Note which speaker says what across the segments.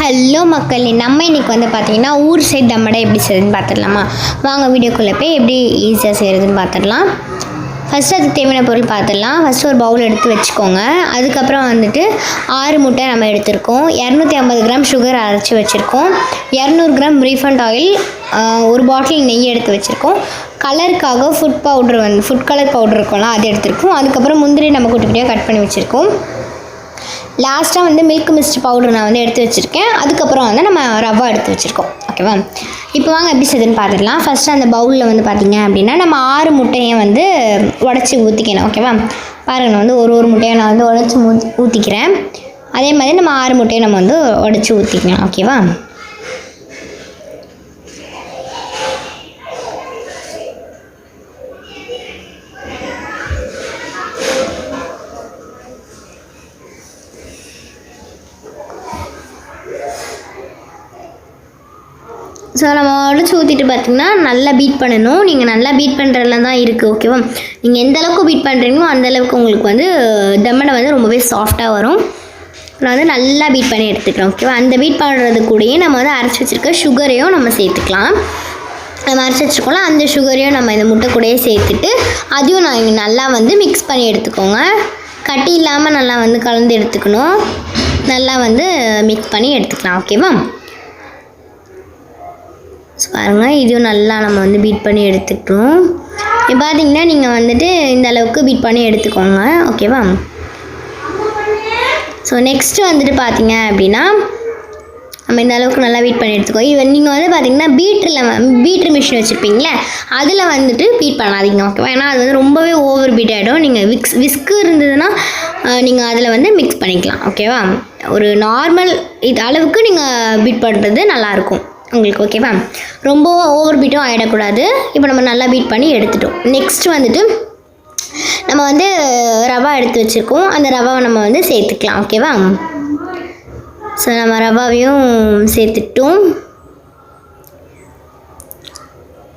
Speaker 1: Hello மக்கள் நம்ம இன்னைக்கு வந்து பார்த்தீங்கன்னா ஊர் சைடு தம்மடை எப்படி செய்யுதுன்னு பார்த்துடலாமா வாங்க வீடியோக்குள்ளே போய் எப்படி ஈஸியாக செய்கிறதுன்னு பார்த்துடலாம் ஃபஸ்ட்டு அதுக்கு தேவையான பொருள் பார்த்துடலாம் ஃபஸ்ட்டு ஒரு பவுல் எடுத்து வச்சுக்கோங்க. அதுக்கப்புறம் வந்துட்டு ஆறு முட்டை நம்ம எடுத்திருக்கோம். இரநூத்தி ஐம்பது கிராம் சுகர் அரைச்சி வச்சுருக்கோம். இரநூறு கிராம் ரீஃபண்ட் ஆயில் ஒரு பாட்டில் நெய் எடுத்து வச்சுருக்கோம். கலருக்காக ஃபுட் பவுடர் வந்து ஃபுட் கலர் பவுடர் இருக்கும்ல அது எடுத்திருக்கோம். அதுக்கப்புறம் முந்திரி நம்ம குட்டி குட்டியாக கட் பண்ணி வச்சுருக்கோம். லாஸ்ட்டாக வந்து மில்க் மிஸ்ட் பவுடர் நான் வந்து எடுத்து வச்சுருக்கேன். அதுக்கப்புறம் வந்து நம்ம ரவா எடுத்து வச்சுருக்கோம். ஓகேவா இப்போ வாங்க எப்படி செய்யுதுன்னு பார்த்துடலாம். ஃபஸ்ட்டு அந்த பவுலில் வந்து பார்த்திங்க அப்படின்னா நம்ம ஆறு முட்டையை வந்து உடச்சி ஊற்றிக்கணும் ஓகேவா பாருங்க நான் வந்து ஒரு ஒரு முட்டையை நான் வந்து உடச்சி ஊத் ஊற்றிக்கிறேன் அதே மாதிரி நம்ம ஆறு முட்டையை நம்ம வந்து உடச்சி ஊற்றிக்கலாம் ஓகேவா ஸோ நம்ம உடச்சி ஊற்றிட்டு பார்த்தீங்கன்னா நல்லா பீட் பண்ணணும். நீங்கள் நல்லா பீட் பண்ணுறதுல தான் இருக்குது ஓகேவா நீங்கள் எந்த அளவுக்கு பீட் பண்ணுறீங்களோ அந்தளவுக்கு உங்களுக்கு வந்து தம்மனை வந்து ரொம்பவே சாஃப்டாக வரும். நான் வந்து நல்லா பீட் பண்ணி எடுத்துக்கிறேன் ஓகேவா அந்த பீட் பண்ணுறது கூடயே நம்ம வந்து அரைச்சி வச்சுருக்க சுகரையும் நம்ம சேர்த்துக்கலாம். நம்ம அரைச்சி வச்சுருக்கோம்ல அந்த சுகரையும் நம்ம இந்த முட்டை கூடயே சேர்த்துட்டு அதையும் நான் நல்லா வந்து மிக்ஸ் பண்ணி எடுத்துக்கோங்க. கட்டி இல்லாமல் நல்லா வந்து கலந்து எடுத்துக்கணும். நல்லா வந்து மிக்ஸ் பண்ணி எடுத்துக்கலாம் ஓகேவா ஸோ பாருங்கள் இதுவும் நல்லா நம்ம வந்து பீட் பண்ணி எடுத்துக்கிட்டோம். இப்போ பார்த்தீங்கன்னா நீங்கள் வந்துட்டு இந்த அளவுக்கு பீட் பண்ணி எடுத்துக்கோங்க. ஓகேவா ஸோ நெக்ஸ்ட்டு வந்துட்டு பார்த்தீங்க அப்படின்னா நம்ம இந்த அளவுக்கு நல்லா பீட் பண்ணி எடுத்துக்கோ இது நீங்கள் வந்து பார்த்தீங்கன்னா பீட்டரில் பீட்ரு மிஷின் வச்சுருப்பீங்களே அதில் வந்துட்டு பீட் பண்ணாதீங்க. ஓகேவா ஏன்னா அது வந்து ரொம்பவே ஓவர் பீட் ஆகிடும் நீங்கள் விக்ஸ் விஸ்கு இருந்ததுன்னா நீங்கள் அதில் வந்து மிக்ஸ் பண்ணிக்கலாம். ஓகேவா ஒரு நார்மல் இது அளவுக்கு நீங்கள் பீட் பண்ணுறது நல்லாயிருக்கும் உங்களுக்கு ஓகேவா ரொம்ப ஓவர் பீட்டும் ஆகிடக்கூடாது இப்போ நம்ம நல்லா பீட் பண்ணி எடுத்துட்டோம். நெக்ஸ்ட் வந்துட்டு நம்ம வந்து ரவா எடுத்து வச்சுருக்கோம். அந்த ரவாவை நம்ம வந்து சேர்த்துக்கலாம் ஓகேவா ஸோ நம்ம ரவாவையும் சேர்த்துட்டோம்.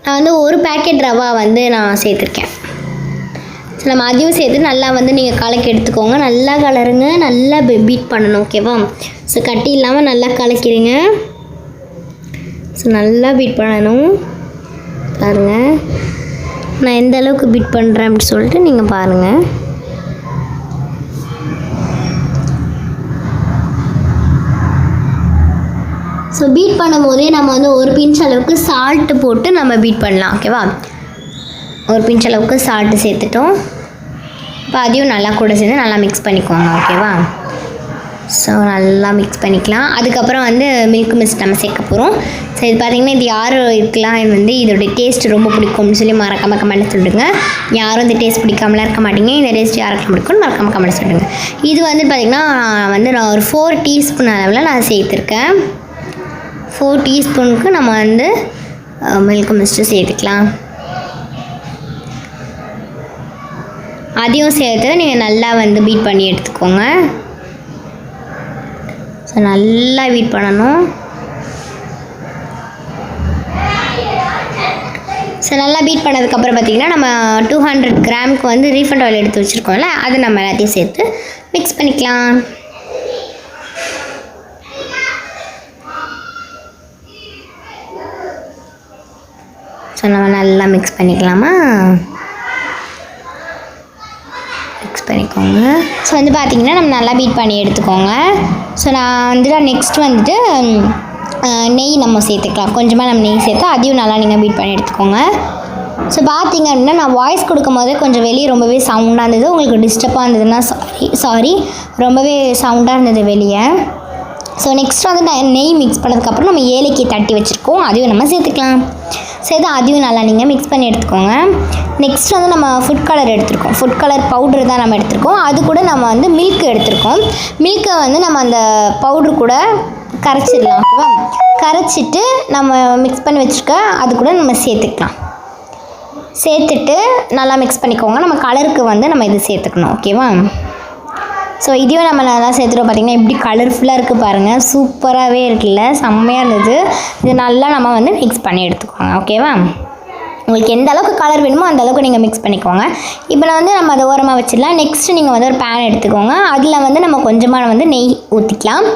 Speaker 1: நான் வந்து ஒரு பேக்கெட் ரவா வந்து நான் சேர்த்துருக்கேன். ஸோ நம்ம அதையும் சேர்த்து நல்லா வந்து நீங்கள் கலக்கி எடுத்துக்கோங்க. நல்லா கலருங்க நல்லா பீட் பண்ணணும் ஓகேவா ஸோ கட்டி இல்லாமல் நல்லா கலக்கிடுங்க ஸோ நல்லா பீட் பண்ணணும். பாருங்கள் நான் எந்த அளவுக்கு பீட் பண்ணுறேன் அப்படின்னு சொல்லிட்டு நீங்கள் பாருங்கள் ஸோ பீட் பண்ணும்போதே நம்ம வந்து ஒரு பிஞ்ச் அளவுக்கு சால்ட்டு போட்டு நம்ம பீட் பண்ணலாம். ஓகேவா ஒரு பிஞ்ச் அளவுக்கு சால்ட்டு சேர்த்துட்டோம். இப்போ அதையும் நல்லா கூட சேர்ந்து நல்லா மிக்ஸ் பண்ணிக்கோங்க. ஓகேவா ஸோ நல்லா மிக்ஸ் பண்ணிக்கலாம். அதுக்கப்புறம் வந்து மில்க் மிஸ்ட் நம்ம சேர்க்க போகிறோம் ஸோ இது பார்த்திங்கன்னா இது யார் இதுக்கெலாம் வந்து இதோடைய டேஸ்ட் ரொம்ப பிடிக்கும்னு சொல்லி மறக்காம கமெண்ட் சொல்லிடுங்க யாரும் இந்த டேஸ்ட் பிடிக்காமலாம் இருக்க மாட்டீங்க. இந்த டேஸ்ட் யாருக்கு பிடிக்கும்னு மறக்காம கமெண்ட் சொல்லிடுங்க இது வந்து பார்த்திங்கன்னா வந்து நான் ஒரு ஃபோர் டீஸ்பூன் அளவில் நான் சேர்த்துருக்கேன். ஃபோர் டீஸ்பூனுக்கு நம்ம வந்து மில்க் மிஸ்ட்டு சேர்த்துக்கலாம். அதையும் சேர்த்து நீங்கள் நல்லா வந்து பீட் பண்ணி எடுத்துக்கோங்க. ஸோ நல்லா வீட் பண்ணணும். ஸோ நல்லா பீட் பண்ணதுக்கப்புறம் பார்த்திங்கன்னா நம்ம டூ ஹண்ட்ரட் கிராமுக்கு வந்து ரீஃபண்ட் ஆயில் எடுத்து வச்சுருக்கோம்ல அது நம்ம எல்லாத்தையும் சேர்த்து மிக்ஸ் பண்ணிக்கலாம். ஸோ நம்ம நல்லா மிக்ஸ் பண்ணிக்கலாமா? மிக்ஸ் ஸோ வந்து பார்த்திங்கன்னா நம்ம நல்லா பீட் பண்ணி எடுத்துக்கோங்க. ஸோ நான் வந்துட்டு நெக்ஸ்ட் வந்துட்டு நெய் நம்ம சேர்த்துக்கலாம். கொஞ்சமாக நம்ம நெய் சேர்த்து அதையும் நல்லா நீங்கள் பீட் பண்ணி எடுத்துக்கோங்க. ஸோ பார்த்தீங்க அப்படின்னா நான் வாய்ஸ் கொடுக்கும் போதே கொஞ்சம் வெளியே ரொம்பவே சவுண்டாக இருந்தது. உங்களுக்கு டிஸ்டர்பாக இருந்ததுன்னா சாரி சாரி ரொம்பவே சவுண்டாக இருந்தது வெளியே. ஸோ நெக்ஸ்ட் வந்து நெய் மிக்ஸ் பண்ணதுக்கப்புறம் நம்ம ஏலக்கி தட்டி வச்சுருக்கோம். அதையும் நம்ம சேர்த்துக்கலாம். சேர்த்து அதையும் நல்லா நீங்கள் மிக்ஸ் பண்ணி எடுத்துக்கோங்க. நெக்ஸ்ட் வந்து நம்ம ஃபுட் கலர் எடுத்திருக்கோம். ஃபுட் கலர் பவுடர் தான் நம்ம எடுத்திருக்கோம். அது கூட நம்ம வந்து மில்க் எடுத்திருக்கோம். மில்க்கை வந்து நம்ம அந்த பவுட்ரு கூட கரைச்சிடலாம் ஓகேவா கரைச்சிட்டு நம்ம மிக்ஸ் பண்ணி வச்சுருக்க அது கூட நம்ம சேர்த்துக்கலாம். சேர்த்துட்டு நல்லா மிக்ஸ் பண்ணிக்கோங்க. நம்ம கலருக்கு வந்து நம்ம இது சேர்த்துக்கணும் ஓகேவா ஸோ இதையும் நம்ம நல்லா சேர்த்துட்டோம். பார்த்தீங்கன்னா எப்படி கலர்ஃபுல்லாக இருக்குது பாருங்கள் சூப்பராகவே இருக்குல்ல. செம்மையாக இருந்தது. இது நல்லா நம்ம வந்து மிக்ஸ் பண்ணி எடுத்துக்கோங்க. ஓகேவா உங்களுக்கு எந்த அளவுக்கு கலர் வேணுமோ அந்த அளவுக்கு நீங்கள் மிக்ஸ் பண்ணிக்கோங்க. இப்போ நான் வந்து நம்ம அதை ஓரமாக வச்சிடலாம். நெக்ஸ்ட்டு நீங்கள் வந்து ஒரு பேன் எடுத்துக்கோங்க. அதில் வந்து நம்ம கொஞ்சமாக வந்து நெய் ஊற்றிக்கலாம்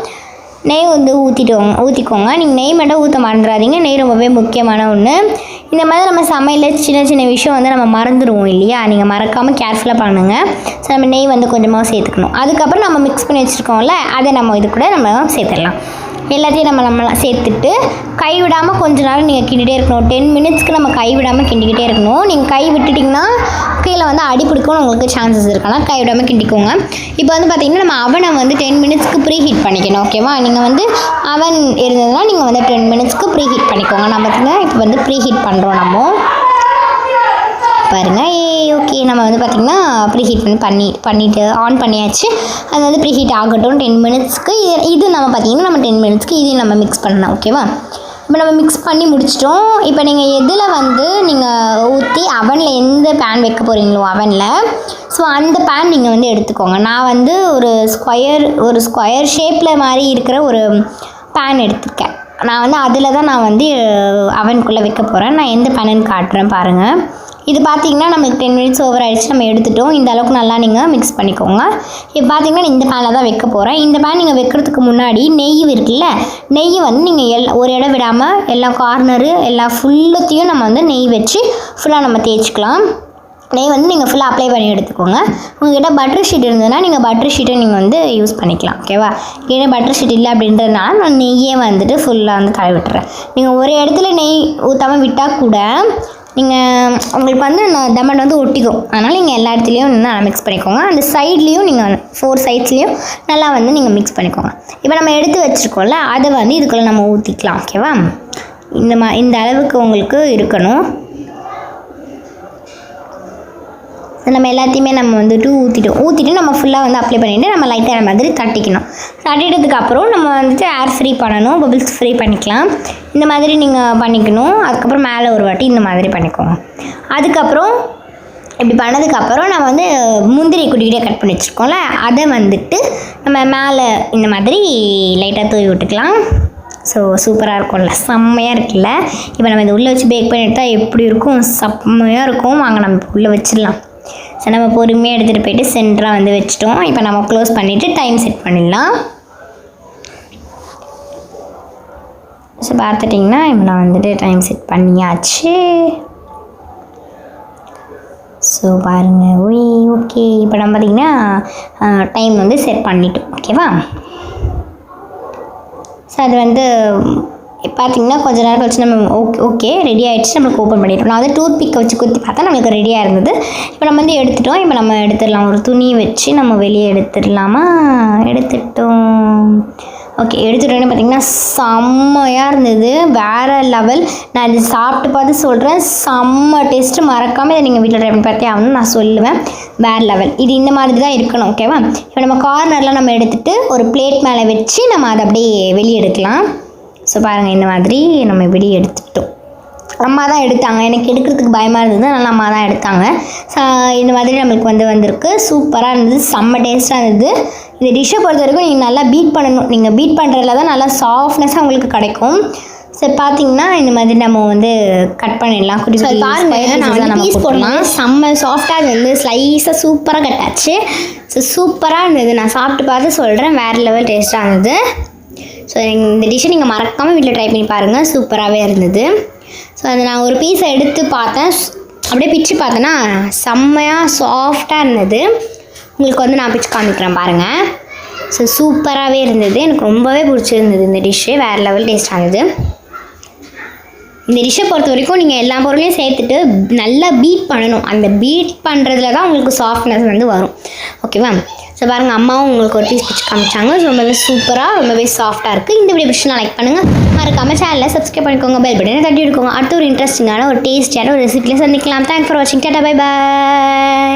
Speaker 1: நெய் வந்து ஊற்றிட்டோங்க ஊற்றிக்கோங்க நீங்கள் நெய் மட்டும் ஊற்ற மறந்துடாதீங்க நெய் ரொம்பவே முக்கியமான ஒன்று இந்த மாதிரி நம்ம சமையலில் சின்ன சின்ன விஷயம் வந்து நம்ம மறந்துடுவோம் இல்லையா? நீங்கள் மறக்காமல் கேர்ஃபுல்லாக பண்ணுங்கள் ஸோ நம்ம நெய் வந்து கொஞ்சமாக சேர்த்துக்கணும். அதுக்கப்புறம் நம்ம மிக்ஸ் பண்ணி வச்சுருக்கோம்ல அதை நம்ம இது கூட நம்ம சேர்த்துடலாம். எல்லாத்தையும் நம்ம நம்மளாம் சேர்த்துட்டு கை விடாமல் கொஞ்ச நேரம் நீங்கள் கிண்டிகிட்டே இருக்கணும். டென் மினிட்ஸ்க்கு நம்ம கை விடாமல் கிண்டிக்கிட்டே இருக்கணும். நீங்கள் கை விட்டுட்டிங்கன்னா கீழே வந்து அடி பிடிக்கணும் உங்களுக்கு சான்சஸ் இருக்கலாம். கை விடாமல் கிண்டிக்கோங்க. இப்போ வந்து பார்த்திங்கன்னா நம்ம அவனை வந்து டென் மினிட்ஸ்க்கு ப்ரீ ஹீட் பண்ணிக்கணும். ஓகேவா நீங்கள் வந்து அவன் இருந்ததுன்னா நீங்கள் வந்து டென் மினிட்ஸ்க்கு ப்ரீ ஹீட் பண்ணிக்கோங்க. நம்ம இப்போ வந்து ப்ரீ ஹீட் பண்ணுறோம் நம்ம. பாருங்கள் ஏ ஓகே நம்ம வந்து பார்த்திங்கன்னா ப்ரீஹீட் வந்து பண்ணி பண்ணிவிட்டு ஆன் பண்ணியாச்சு. அது வந்து ப்ரீஹீட் ஆகட்டும். டென் மினிட்ஸ்க்கு இது இது நம்ம பார்த்திங்கன்னா நம்ம டென் மினிட்ஸ்க்கு இதையும் நம்ம மிக்ஸ் பண்ணலாம் ஓகேவா இப்போ நம்ம மிக்ஸ் பண்ணி முடிச்சிட்டோம். இப்போ நீங்கள் எதில் வந்து நீங்கள் ஊற்றி அவனில் எந்த பேன் வைக்க போகிறீங்களோ அவனில் ஸோ அந்த பேன் நீங்கள் வந்து எடுத்துக்கோங்க. நான் வந்து ஒரு ஸ்கொயர் ஒரு ஸ்கொயர் ஷேப்பில் மாதிரி இருக்கிற ஒரு பேன் எடுத்துருக்கேன். நான் வந்து அதில் தான் நான் வந்து அவனுக்குள்ளே வைக்க போகிறேன் நான் எந்த பேனுன்னு காட்டுறேன் பாருங்கள் இது பார்த்தீங்கன்னா நமக்கு டென் மினிட்ஸ் ஓவர் ஆகிடுச்சு நம்ம எடுத்துட்டோம். இந்த அளவுக்கு நல்லா நீங்கள் மிக்ஸ் பண்ணிக்கோங்க. இப்போ பார்த்தீங்கன்னா நான் இந்த பேனில் தான் வைக்க போகிறேன் இந்த பேன் நீங்கள் வைக்கிறதுக்கு முன்னாடி நெய் இருக்குல்ல நெய் வந்து நீங்கள் எல் ஒரு இடம் விடாமல் எல்லா கார்னரு எல்லா ஃபுல்லத்தையும் நம்ம வந்து நெய் வச்சு ஃபுல்லாக நம்ம தேய்ச்சிக்கலாம். நெய் வந்து நீங்கள் ஃபுல்லாக அப்ளை பண்ணி எடுத்துக்கோங்க. உங்கள்கிட்ட பட்டர் ஷீட் இருந்ததுன்னா நீங்கள் பட்டர் ஷீட்டை நீங்கள் வந்து யூஸ் பண்ணிக்கலாம். ஓகேவா ஏன்னா பட்டர் ஷீட் இல்லை அப்படின்றதுனால நான் நெய்யே வந்துட்டு ஃபுல்லாக வந்து தடவி விட்டுறேன். நீங்கள் ஒரு இடத்துல நெய் ஊற்றாமல் விட்டால் கூட நீங்கள் உங்களுக்கு வந்து நான் வந்து ஒட்டிக்கும். அதனால் நீங்கள் எல்லா இடத்துலையும் நல்லா மிக்ஸ் பண்ணிக்கோங்க. அந்த சைட்லேயும் நீங்கள் ஃபோர் சைட்ஸ்லேயும் நல்லா வந்து நீங்கள் மிக்ஸ் பண்ணிக்கோங்க. இப்போ நம்ம எடுத்து வச்சுருக்கோம்ல அதை வந்து இதுக்குள்ளே நம்ம ஊற்றிக்கலாம் ஓகேவா இந்த மா இந்த அளவுக்கு உங்களுக்கு இருக்கணும் ஸோ நம்ம எல்லாத்தையுமே நம்ம வந்துட்டு ஊற்றிட்டோம் ஊற்றிட்டு நம்ம ஃபுல்லாக வந்து அப்ளை பண்ணிவிட்டு நம்ம லைட்டாக மாதிரி தட்டிக்கணும். தட்டிட்டதுக்கு அப்புறம் நம்ம வந்துட்டு ஏர் ஃப்ரீ பண்ணணும் பபிள்ஸ் ஃப்ரீ பண்ணிக்கலாம். இந்த மாதிரி நீங்கள் பண்ணிக்கணும். அதுக்கப்புறம் மேலே ஒரு வாட்டி இந்த மாதிரி பண்ணிக்கோங்க. அதுக்கப்புறம் இப்படி பண்ணதுக்கப்புறம் நம்ம வந்து முந்திரி குட்டிக்கிட்டே கட் பண்ணி வச்சுருக்கோம்ல அதை வந்துட்டு நம்ம மேலே இந்த மாதிரி லைட்டாக தூவி விட்டுக்கலாம். ஸோ சூப்பராக இருக்கும்ல. செம்மையாக இருக்குல்ல. இப்போ நம்ம இதை உள்ளே வச்சு பேக் பண்ணி எடுத்தால் எப்படி இருக்கும்? செம்மையாக இருக்கும். வாங்க நம்ம இப்போ உள்ளே வச்சிடலாம். ஸோ நம்ம பொறுமையாக எடுத்துகிட்டு போயிட்டு சென்டராக வந்து வச்சுட்டோம். இப்போ நம்ம க்ளோஸ் பண்ணிவிட்டு டைம் செட் பண்ணிடலாம். ஸோ பார்த்துட்டிங்கன்னா இப்போ நான் வந்துட்டு டைம் செட் பண்ணியாச்சு. ஸோ பாருங்கள் ஓய் ஓகே இப்போ நம்ம பார்த்திங்கன்னா டைம் வந்து செட் பண்ணிட்டோம். ஓகேவா ஸோ அது வந்து பார்த்திங்கன்னா கொஞ்ச நேரம் கழிச்சு நம்ம ஓகே ஓகே ரெடி ஆகிடுச்சு நம்மளுக்கு ஓப்பன் பண்ணிட்டோம். நான் வந்து டூத் பிக்கை வச்சு குத்தி பார்த்தா நம்மளுக்கு ரெடியாக இருந்தது. இப்போ நம்ம வந்து எடுத்துட்டோம். இப்போ நம்ம எடுத்துடலாம். ஒரு துணி வச்சு நம்ம வெளியே எடுத்துடலாமா? எடுத்துட்டோம். ஓகே எடுத்துட்டோன்னு பார்த்தீங்கன்னா செம்மையாக இருந்தது. வேறு லெவல் நான் இது சாப்பிட்டு பார்த்து சொல்கிறேன் செம்ம டேஸ்ட்டு மறக்காமல் இதை நீங்கள் வீட்டில் ட்ரை பண்ணி பார்த்தே ஆகணும் நான் சொல்லுவேன். வேறு லெவல் இது இந்த மாதிரி தான் இருக்கணும் ஓகேவா இப்போ நம்ம கார்னர்லாம் நம்ம எடுத்துகிட்டு ஒரு பிளேட் மேலே வச்சு நம்ம அதை அப்படியே வெளியே எடுக்கலாம். ஸோ பாருங்கள் இந்த மாதிரி நம்ம இப்படி எடுத்துக்கிட்டோம். அம்மா தான் எடுத்தாங்க. எனக்கு எடுக்கிறதுக்கு பயமாக இருந்தது அதனால் அம்மா தான் எடுத்தாங்க இந்த மாதிரி நம்மளுக்கு வந்து வந்திருக்கு. சூப்பராக இருந்தது. செம்ம டேஸ்ட்டாக இருந்தது. இந்த டிஷ்ஷை பொறுத்த வரைக்கும் நீங்கள் நல்லா பீட் பண்ணணும். நீங்கள் பீட் பண்ணுறதுல தான் நல்லா சாஃப்ட்னஸாக உங்களுக்கு கிடைக்கும். சரி பார்த்தீங்கன்னா இந்த மாதிரி நம்ம வந்து கட் பண்ணிடலாம். குட்டி குட்டி
Speaker 2: பாருங்க நான் வந்து பீஸ் போடலாம் செம்ம சாஃப்டாக அது வந்து ஸ்லைஸாக சூப்பராக கட்டாச்சு ஸோ சூப்பராக இருந்தது. நான் சாப்பிட்டு பார்த்து சொல்கிறேன் வேறு லெவல் டேஸ்ட்டாக இருந்தது. ஸோ இந்த டிஷ்ஷை நீங்கள் மறக்காமல் வீட்டில் ட்ரை பண்ணி பாருங்கள் சூப்பராகவே இருந்தது. ஸோ அதை நான் ஒரு பீஸை எடுத்து பார்த்தேன். அப்படியே பிச்சு பார்த்தேன்னா செம்மையாக சாஃப்டாக இருந்தது. உங்களுக்கு வந்து நான் பிச்சு காமிக்கிறேன் பாருங்கள் ஸோ சூப்பராகவே இருந்தது. எனக்கு ரொம்பவே பிடிச்சிருந்தது இந்த டிஷ்ஷு வேறு லெவல் டேஸ்ட்டாக இருந்தது இந்த டிஷ்ஷை பொறுத்த வரைக்கும் நீங்கள் எல்லா பொருளையும் சேர்த்துட்டு நல்லா பீட் பண்ணணும். அந்த பீட் பண்ணுறதுல தான் உங்களுக்கு சாஃப்ட்னஸ் வந்து வரும். ஓகேவா ஸோ பாருங்கள் அம்மாவும் உங்களுக்கு ஒரு டீஸ் பிடிச்சி காமிச்சாங்க. ரொம்பவே சூப்பராக ரொம்பவே சாஃப்டாக இருக்குது இந்த வீடியோ பிடிச்சி லைக் பண்ணுங்கள் மறக்காமல் சேனலில் சப்ஸ்கிரைப் பண்ணிக்கோங்க. பெல் பட்டனை தட்டி எடுக்கோங்க. அடுத்த ஒரு இன்ட்ரெஸ்டிங்கான ஒரு டேஸ்டியான ஒரு ரெசிபியில் சந்திக்கலாம். தேங்க்ஸ் ஃபார் வாட்சிங் டாட்டா பை பாய்